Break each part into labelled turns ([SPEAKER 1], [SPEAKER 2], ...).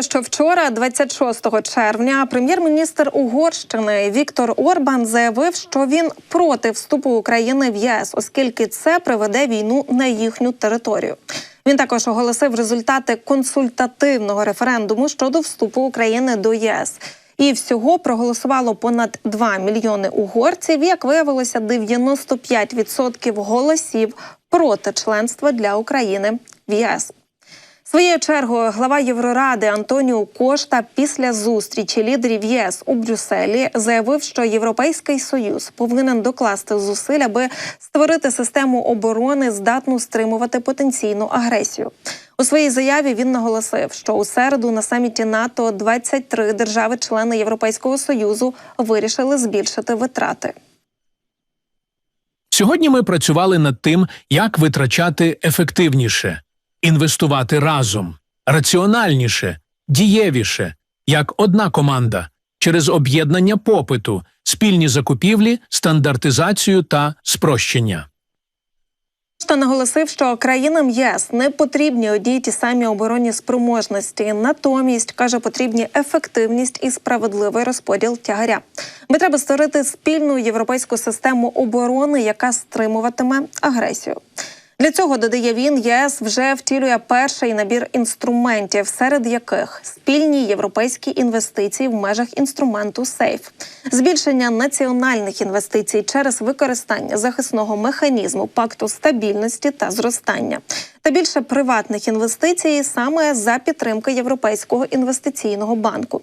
[SPEAKER 1] Що вчора, 26 червня, прем'єр-міністр Угорщини Віктор Орбан заявив, що він проти вступу України в ЄС, оскільки це приведе війну на їхню територію. Він також оголосив результати консультативного референдуму щодо вступу України до ЄС. І всього проголосувало понад 2 мільйони угорців. Як виявилося, 95% голосів проти членства для України в ЄС. Своєю чергою глава Євроради Антоніо Кошта після зустрічі лідерів ЄС у Брюсселі заявив, що Європейський союз повинен докласти зусиль, аби створити систему оборони, здатну стримувати потенційну агресію. У своїй заяві він наголосив, що у середу на саміті НАТО 23 держави-члени Європейського союзу вирішили збільшити витрати.
[SPEAKER 2] Сьогодні ми працювали над тим, як витрачати ефективніше, інвестувати разом, раціональніше, дієвіше, як одна команда, через об'єднання попиту, спільні закупівлі, стандартизацію та спрощення.
[SPEAKER 1] Та наголосив, що країнам ЄС не потрібні одні ті самі оборонні спроможності. Натомість каже, потрібні ефективність і справедливий розподіл тягаря. Ми треба створити спільну європейську систему оборони, яка стримуватиме агресію. Для цього додає він, ЄС вже втілює перший набір інструментів, серед яких спільні європейські інвестиції в межах інструменту СЕЙФ, збільшення національних інвестицій через використання захисного механізму пакту стабільності та зростання, та більше приватних інвестицій саме за підтримки Європейського інвестиційного банку.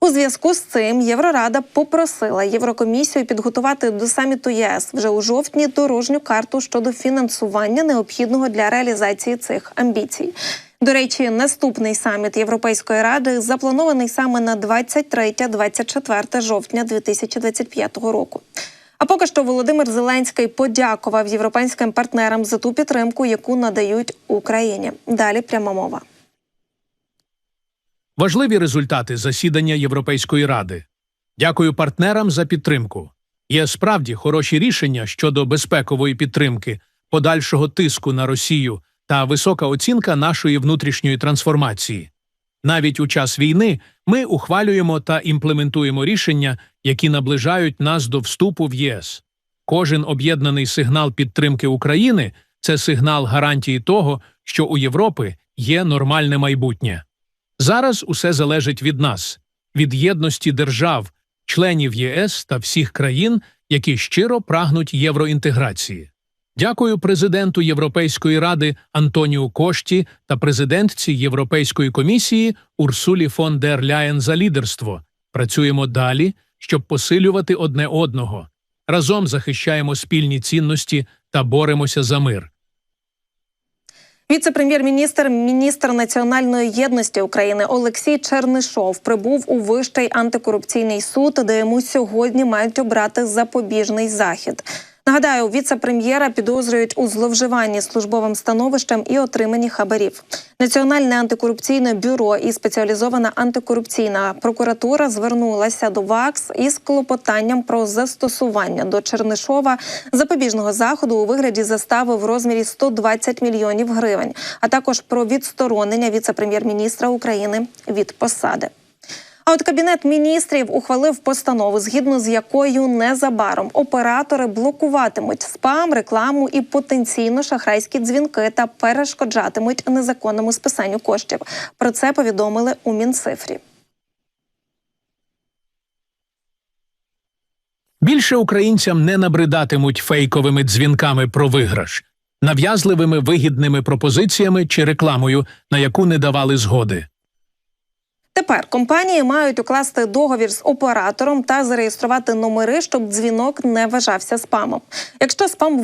[SPEAKER 1] У зв'язку з цим Єврорада попросила Єврокомісію підготувати до саміту ЄС вже у жовтні дорожню карту щодо фінансування необхідного для реалізації цих амбіцій. До речі, наступний саміт Європейської ради запланований саме на 23-24 жовтня 2025 року. А поки що Володимир Зеленський подякував європейським партнерам за ту підтримку, яку надають Україні. Далі пряма мова.
[SPEAKER 2] Важливі результати засідання Європейської ради. Дякую партнерам за підтримку. Є справді хороші рішення щодо безпекової підтримки, подальшого тиску на Росію та висока оцінка нашої внутрішньої трансформації. Навіть у час війни ми ухвалюємо та імплементуємо рішення, які наближають нас до вступу в ЄС. Кожен об'єднаний сигнал підтримки України це сигнал гарантії того, що у Європи є нормальне майбутнє. Зараз усе залежить від нас, від єдності держав, членів ЄС та всіх країн, які щиро прагнуть євроінтеграції. Дякую президенту Європейської ради Антоніу Кошті та президентці Європейської комісії Урсулі фон дер Ляєн за лідерство. Працюємо далі, щоб посилювати одне одного. Разом захищаємо спільні цінності та боремося за мир.
[SPEAKER 1] Віце-прем'єр-міністр, міністр національної єдності України Олексій Чернишов прибув у вищий антикорупційний суд, де йому сьогодні мають обрати запобіжний захід. Нагадаю, віце-прем'єра підозрюють у зловживанні службовим становищем і отриманні хабарів. Національне антикорупційне бюро і спеціалізована антикорупційна прокуратура звернулася до ВАКС із клопотанням про застосування до Чернишова запобіжного заходу у вигляді застави в розмірі 120 мільйонів гривень, а також про відсторонення віце-прем'єр-міністра України від посади. А от кабінет міністрів ухвалив постанову, згідно з якою незабаром оператори блокуватимуть спам, рекламу і потенційно шахрайські дзвінки та перешкоджатимуть незаконному списанню коштів. Про це повідомили у Мінцифрі.
[SPEAKER 2] Більше українцям не набридатимуть фейковими дзвінками про виграш, нав'язливими вигідними пропозиціями чи рекламою, на яку не давали згоди.
[SPEAKER 1] Тепер компанії мають укласти договір з оператором та зареєструвати номери, щоб дзвінок не вважався спамом. Якщо спам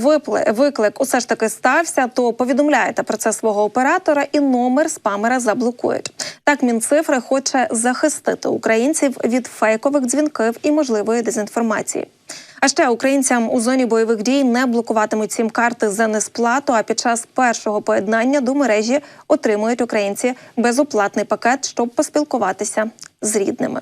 [SPEAKER 1] виклик усе ж таки стався, то повідомляєте про це свого оператора, і номер спамера заблокують. Так мінцифри хоче захистити українців від фейкових дзвінків і можливої дезінформації. А ще українцям у зоні бойових дій не блокуватимуть сім карти за несплату. А під час першого поєднання до мережі отримують українці безоплатний пакет, щоб поспілкуватися з рідними.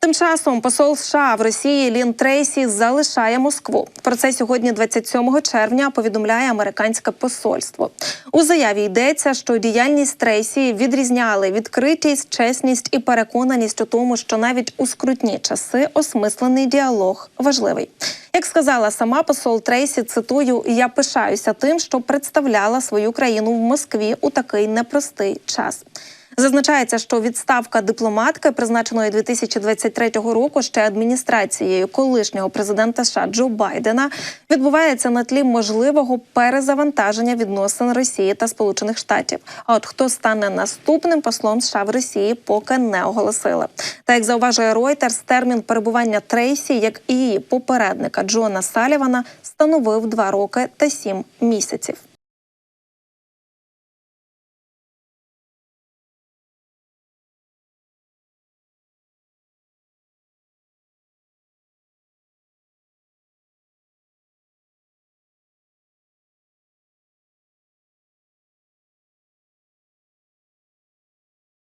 [SPEAKER 1] Тим часом посол США в Росії Лін Трейсі залишає Москву. Про це сьогодні, 27 червня, повідомляє американське посольство. У заяві йдеться, що діяльність Трейсі відрізняли відкритість, чесність і переконаність у тому, що навіть у скрутні часи осмислений діалог важливий. Як сказала сама посол Трейсі, цитую: я пишаюся тим, що представляла свою країну в Москві у такий непростий час. Зазначається, що відставка дипломатки, призначеної 2023 року ще адміністрацією колишнього президента США Джо Байдена, відбувається на тлі можливого перезавантаження відносин Росії та Сполучених Штатів. А от хто стане наступним послом США в Росії, поки не оголосили. Та як зауважує Reuters, термін перебування Трейсі, як і її попередника Джона Салівана, становив два роки та сім місяців.